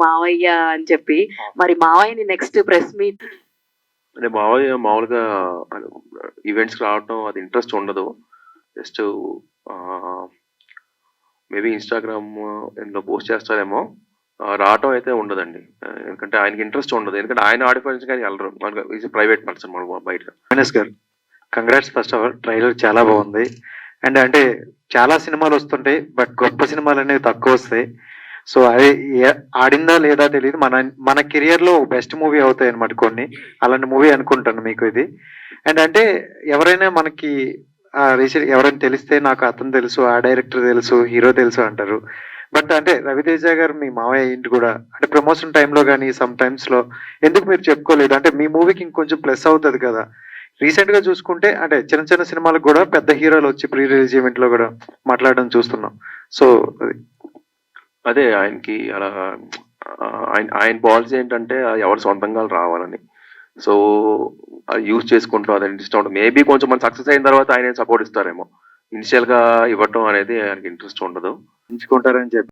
మావయ్య అని చెప్పి. మరి మావయ్యని నెక్స్ట్ ప్రెస్ మీట్ అంటే మామూలుగా మామూలుగా ఈవెంట్స్కి రావటం అది ఇంట్రెస్ట్ ఉండదు. జస్ట్ మేబీ ఇన్స్టాగ్రామ్ ఇందులో పోస్ట్ చేస్తారేమో. రావటం అయితే ఉండదండి. ఎందుకంటే ఆయనకి ఇంట్రెస్ట్ ఉండదు. ఎందుకంటే ఆయన ఆడిపోయించి కానీ వెళ్ళరు. మనకు ఈజ్ ప్రైవేట్ పర్సన్ మనకు బయట. మనస్ గారు congrats first of all trailer చాలా బాగుంది. అండ్ అంటే చాలా సినిమాలు వస్తుంటాయి బట్ గొప్ప సినిమాలు అనేవి తక్కువ వస్తాయి. సో అది ఆడిందా లేదా తెలియదు మన మన కెరియర్లో బెస్ట్ మూవీ అవుతాయి అనమాట కొన్ని. అలాంటి మూవీ అనుకుంటాను మీకు ఇది. అండ్ అంటే ఎవరైనా మనకి రీసెంట్ ఎవరైనా తెలిస్తే నాకు అతను తెలుసు ఆ డైరెక్టర్ తెలుసు హీరో తెలుసు అంటారు. బట్ అంటే రవితేజ గారు మీ మావయ్య ఇంటి కూడా అంటే ప్రమోషన్ టైంలో కానీ సమ్ టైమ్స్లో ఎందుకు మీరు చెప్పుకోలేదు? అంటే మీ మూవీకి ఇంకొంచెం ప్లస్ అవుతుంది కదా. రీసెంట్గా చూసుకుంటే అంటే చిన్న చిన్న సినిమాలకు కూడా పెద్ద హీరోలు వచ్చి ప్రీ రిలీజ్ ఈవెంట్లో కూడా మాట్లాడడం చూస్తున్నాం. సో అది అదే ఆయనకి అలా ఆయన ఆయన పాలసీ ఏంటంటే ఎవరి ఎవరు సొంతంగా రావాలని. సో అది యూజ్ చేసుకుంటూ అదే ఇష్టం ఉండదు. మేబీ కొంచెం మన సక్సెస్ అయిన తర్వాత ఆయన సపోర్ట్ ఇస్తారేమో. ఇనిషియల్గా ఇవ్వటం అనేది ఆయనకి ఇంట్రెస్ట్ ఉండదు. ఎంచుకుంటారని చెప్పి